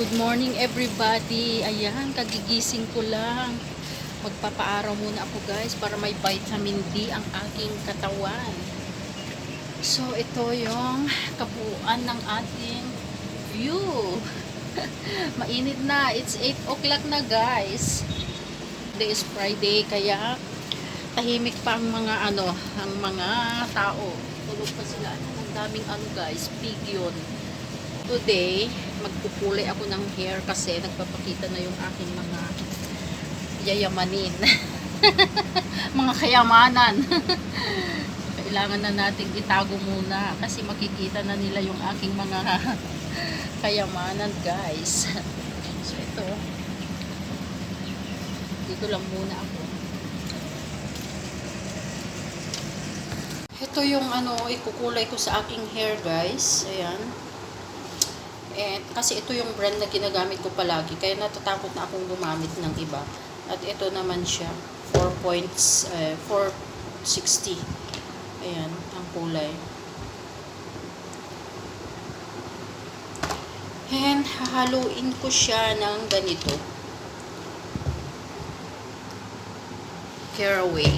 Good morning everybody. Ayan, kagigising ko lang. Magpapaaraw muna ako guys para may vitamin D ang aking katawan. So ito yung kabuuan ng ating view. Mainit na. It's 8 o'clock na guys. Today is Friday kaya tahimik pa ang mga ano, ang mga tao. Tulog pa sila. Ang daming ano guys, pig yun. Today, magpupulay ako ng hair kasi nagpapakita na yung aking mga yayamanin. mga kayamanan. Kailangan na nating itago muna kasi makikita na nila yung aking mga kayamanan guys. So ito, dito lang muna ako. Ito yung ano, ikukulay ko sa aking hair guys. Ayan. And, kasi ito yung brand na ginagamit ko palagi. Kaya natatakot na akong gumamit ng iba. At ito naman siya. 4 points, eh, 460. Ayan, ang kulay. And, hahaluin ko siya ng ganito. Caraway.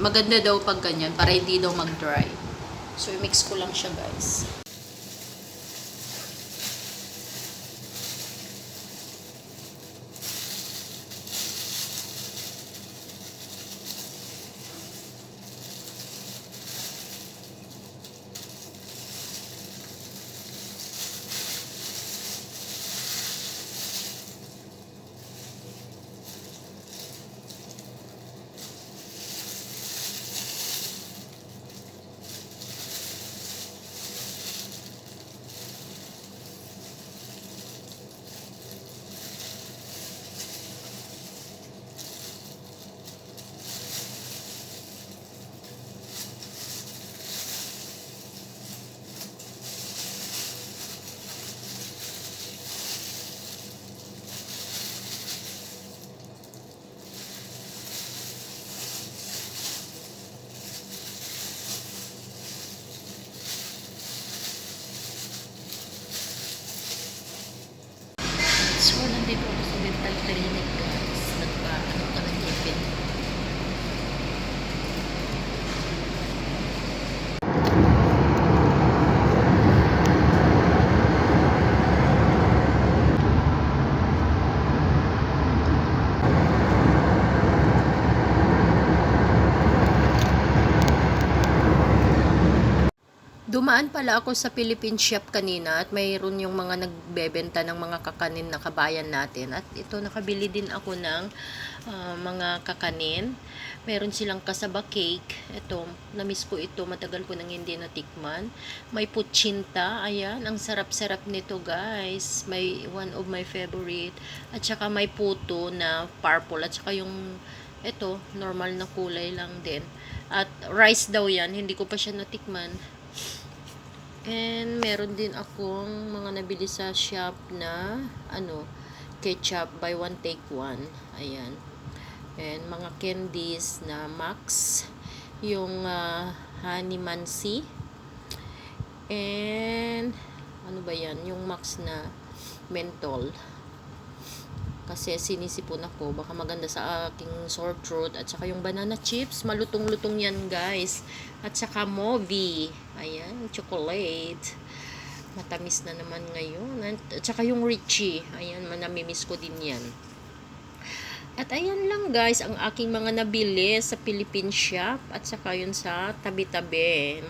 Maganda daw pag ganyan, para hindi daw mag-dry. So, i-mix ko lang siya, guys. Ako sa dental clinic, guys. Nagpa, ano ka ng ngipin. Dumaan pala ako sa Philippine Shop kanina at mayroon yung mga nagbebenta ng mga kakanin na kabayan natin. At ito, nakabili din ako ng ah, mga kakanin. Meron silang kasaba cake. Ito, namiss ko ito. Matagal ko nang hindi natikman. May putsinta. Ayan, ang sarap-sarap nito guys. May one of my favorite. At saka may puto na purple. At saka yung ito, normal na kulay lang din. At rice daw yan. Hindi ko pa siya natikman. And meron din akong mga nabili sa shop na ano, ketchup buy one take one. Ayan. And mga candies na Max, yung uh, Honey Mansi. And ano ba 'yan? Yung Max na menthol. Kasi sinisipon ako, baka maganda sa aking sore throat. At saka yung banana chips, malutong-lutong yan guys. At saka Movi. Ayan, chocolate. Matamis na naman ngayon. At saka yung Richie. Ayan, manamimiss ko din yan. At ayan lang guys, ang aking mga nabili sa Philippine Shop. At saka yun sa tabi-tabi.